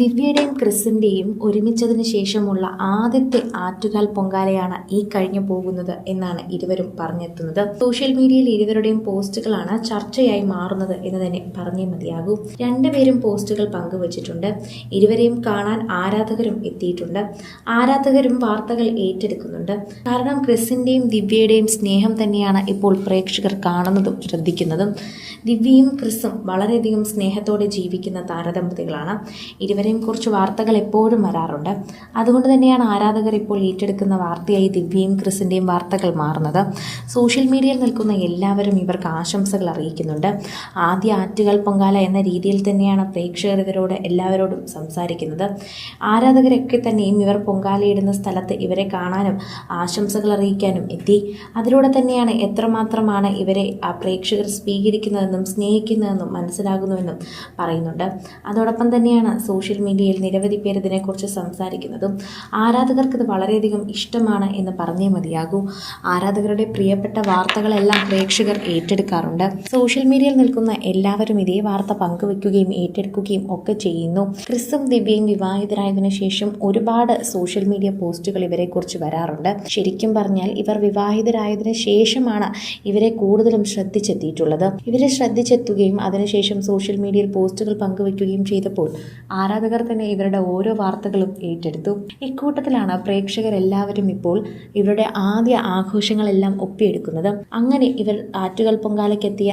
ദിവ്യയുടെയും ക്രിസിന്റെയും ഒരുമിച്ചതിന് ശേഷമുള്ള ആദ്യത്തെ ആറ്റുകാൽ പൊങ്കാലയാണ് ഈ കഴിഞ്ഞു പോകുന്നത് എന്നാണ് ഇരുവരും പറഞ്ഞെത്തുന്നത്. സോഷ്യൽ മീഡിയയിൽ ഇരുവരുടെയും പോസ്റ്റുകളാണ് ചർച്ചയായി മാറുന്നത് എന്ന് തന്നെ പറഞ്ഞേ മതിയാകൂ. രണ്ടുപേരും പോസ്റ്റുകൾ പങ്കുവച്ചിട്ടുണ്ട്. ഇരുവരെയും കാണാൻ ആരാധകരും എത്തിയിട്ടുണ്ട്. ആരാധകരും വാർത്തകൾ ഏറ്റെടുക്കുന്നുണ്ട്. കാരണം ക്രിസിന്റെയും ദിവ്യയുടെയും സ്നേഹം തന്നെയാണ് ഇപ്പോൾ പ്രേക്ഷകർ കാണുന്നതും ശ്രദ്ധിക്കുന്നതും. ദിവ്യയും ക്രിസും വളരെയധികം സ്നേഹത്തോടെ ജീവിക്കുന്ന താരദമ്പതികളാണ്. ഇരുവരെയും കുറിച്ച് വാർത്തകൾ എപ്പോഴും വരാറുണ്ട്. അതുകൊണ്ട് തന്നെയാണ് ആരാധകർ ഇപ്പോൾ ഏറ്റെടുക്കുന്ന വാർത്തയായി ദിവ്യയും ക്രിസിന്റെയും വാർത്തകൾ മാറുന്നത്. സോഷ്യൽ മീഡിയയിൽ നിൽക്കുന്ന എല്ലാവരും ഇവർക്ക് ആശംസകൾ അറിയിക്കുന്നുണ്ട്. ആദ്യ ആറ്റുകൾ പൊങ്കാല എന്ന രീതിയിൽ തന്നെയാണ് പ്രേക്ഷകർ ഇവരോട് എല്ലാവരോടും സംസാരിക്കുന്നത്. ആരാധകരൊക്കെ തന്നെയും ഇവർ പൊങ്കാലയിടുന്ന സ്ഥലത്ത് ഇവരെ കാണാനും ആശംസകൾ അറിയിക്കാനും എത്തി. അതിലൂടെ തന്നെയാണ് എത്രമാത്രമാണ് ഇവരെ ആ പ്രേക്ഷകർ സ്വീകരിക്കുന്നതെന്നും സ്നേഹിക്കുന്നതെന്നും മനസ്സിലാകുന്നുവെന്നും പറയുന്നുണ്ട്. അതോടൊപ്പം തന്നെയാണ് സോഷ്യൽ മീഡിയയിൽ നിരവധി പേർ ഇതിനെക്കുറിച്ച് സംസാരിക്കുന്നതും ആരാധകർക്ക് ഇത് വളരെയധികം ഇഷ്ടമാണ് എന്ന് പറഞ്ഞേ മതിയാകൂ. ആരാധകരുടെ പ്രിയപ്പെട്ട വാർത്തകളെല്ലാം പ്രേക്ഷകർ ഏറ്റെടുക്കാറുണ്ട്. സോഷ്യൽ മീഡിയയിൽ നിൽക്കുന്ന എല്ലാവരും ഇതേ വാർത്ത പങ്കുവെക്കുകയും ഏറ്റെടുക്കുകയും ഒക്കെ ചെയ്യുന്നു. ക്രിസും ദിവ്യയും വിവാഹിതരായതിനു ശേഷം ഒരുപാട് സോഷ്യൽ മീഡിയ പോസ്റ്റുകൾ ഇവരെക്കുറിച്ച് വരാറുണ്ട്. ശരിക്കും പറഞ്ഞാൽ ഇവർ വിവാഹിതരായതിനു ശേഷമാണ് ഇവരെ കൂടുതലും ശ്രദ്ധിച്ചെത്തിയിട്ടുള്ളത്. ഇവരെ ശ്രദ്ധിച്ചെത്തുകയും അതിനുശേഷം സോഷ്യൽ മീഡിയയിൽ പോസ്റ്റുകൾ പങ്കുവെക്കുകയും ചെയ്തപ്പോൾ ആരാധകർ തന്നെ ഇവരുടെ ഓരോ വാർത്തകളും ഏറ്റെടുത്തു. ഇക്കൂട്ടത്തിലാണ് പ്രേക്ഷകരെല്ലാവരും ഇപ്പോൾ ഇവരുടെ ആദ്യ ആഘോഷങ്ങളെല്ലാം ഒപ്പിയെടുക്കുന്നത്. അങ്ങനെ ഇവർ ആറ്റുകൾ പൊങ്കാലയ്ക്കെത്തിയ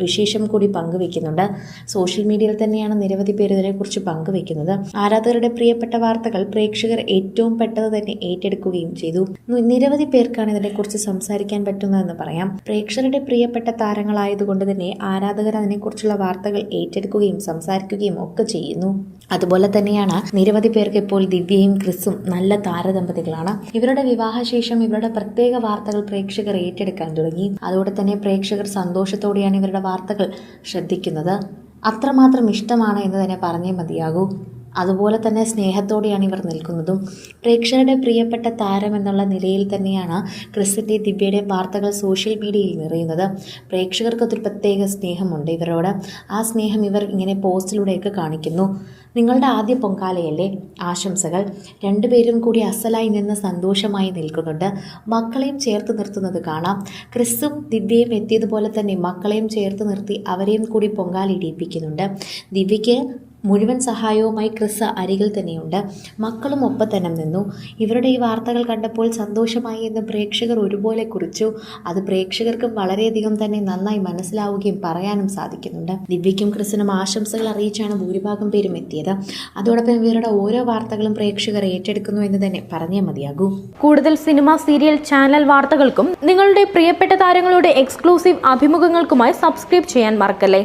വിശേഷം കൂടി പങ്കുവെക്കുന്നുണ്ട് സോഷ്യൽ മീഡിയയിൽ തന്നെയാണ് നിരവധി പേര് ഇതിനെക്കുറിച്ച് പങ്കുവെക്കുന്നത് ആരാധകരുടെ പ്രിയപ്പെട്ട വാർത്തകൾ പ്രേക്ഷകർ ഏറ്റവും പെട്ടെന്ന് തന്നെ ഏറ്റെടുക്കുകയും ചെയ്തു. നിരവധി പേർക്കാണ് ഇതിനെക്കുറിച്ച് സംസാരിക്കാൻ പറ്റുന്നതെന്ന് പറയാം. പ്രേക്ഷകരുടെ പ്രിയപ്പെട്ട താരങ്ങളായതുകൊണ്ട് തന്നെ ആരാധകർ അതിനെക്കുറിച്ചുള്ള വാർത്തകൾ ഏറ്റെടുക്കുകയും സംസാരിക്കുകയും ഒക്കെ ചെയ്യുന്നു. അതുപോലെ തന്നെയാണ് നിരവധി പേർക്ക് ഇപ്പോൾ ദിവ്യയും ക്രിസും നല്ല താരദമ്പതികളാണ്. ഇവരുടെ വിവാഹശേഷം ഇവരുടെ പ്രത്യേക വാർത്തകൾ പ്രേക്ഷകർ ഏറ്റെടുക്കാൻ തുടങ്ങി. അതോടെ തന്നെ പ്രേക്ഷകർ സന്തോഷത്തോടെയാണ് ഇവരുടെ വാർത്തകൾ ശ്രദ്ധിക്കുന്നത്. അത്രമാത്രം ഇഷ്ടമാണ് എന്ന് തന്നെ പറഞ്ഞേ മതിയാകൂ. അതുപോലെ തന്നെ സ്നേഹത്തോടെയാണ് ഇവർ നിൽക്കുന്നതും. പ്രേക്ഷകരുടെ പ്രിയപ്പെട്ട താരം എന്നുള്ള നിലയിൽ തന്നെയാണ് ക്രിസിന്റെ ദിവ്യയുടെ വാർത്തകൾ സോഷ്യൽ മീഡിയയിൽ നിറയുന്നത്. പ്രേക്ഷകർക്ക് ഒരു പ്രത്യേക സ്നേഹമുണ്ട് ഇവരോട്. ആ സ്നേഹം ഇവർ ഇങ്ങനെ പോസ്റ്റിലൂടെയൊക്കെ കാണിക്കുന്നു. നിങ്ങളുടെ ആദ്യ പൊങ്കാലയല്ലേ? ആശംസകൾ. രണ്ടുപേരും കൂടി അസലായി നിന്ന് സന്തോഷമായി നിൽക്കുന്നുണ്ട്. മക്കളെയും ചേർത്ത് നിർത്തുന്നത് കാണാം. ക്രിസ്തും ദിവ്യയും എത്തിയതുപോലെ തന്നെ മക്കളെയും ചേർത്ത് നിർത്തി അവരെയും കൂടി പൊങ്കാല ഇടിയിപ്പിക്കുന്നുണ്ട്. ദിവ്യയ്ക്ക് മുഴുവൻ സഹായവുമായി ക്രിസ് അരികിൽ തന്നെയുണ്ട്. മക്കളും ഒപ്പം തന്നെ നിന്നു. ഇവരുടെ ഈ വാർത്തകൾ കണ്ടപ്പോൾ സന്തോഷമായി എന്ന് പ്രേക്ഷകർ ഒരുപോലെ കുറിച്ചു. അത് പ്രേക്ഷകർക്കും വളരെയധികം തന്നെ നന്നായി മനസ്സിലാവുകയും പറയാനും സാധിക്കുന്നുണ്ട്. ദിവ്യയ്ക്കും ക്രിസിനും ആശംസകൾ അറിയിച്ചാണ് ഭൂരിഭാഗം പേരും എത്തിയത്. അതോടൊപ്പം ഇവരുടെ ഓരോ വാർത്തകളും പ്രേക്ഷകർ ഏറ്റെടുക്കുന്നു എന്ന് തന്നെ പറഞ്ഞേ മതിയാകൂ. കൂടുതൽ സിനിമ സീരിയൽ ചാനൽ വാർത്തകൾക്കും നിങ്ങളുടെ പ്രിയപ്പെട്ട താരങ്ങളുടെ എക്സ്ക്ലൂസീവ് അഭിമുഖങ്ങൾക്കുമായി സബ്സ്ക്രൈബ് ചെയ്യാൻ മറക്കല്ലേ?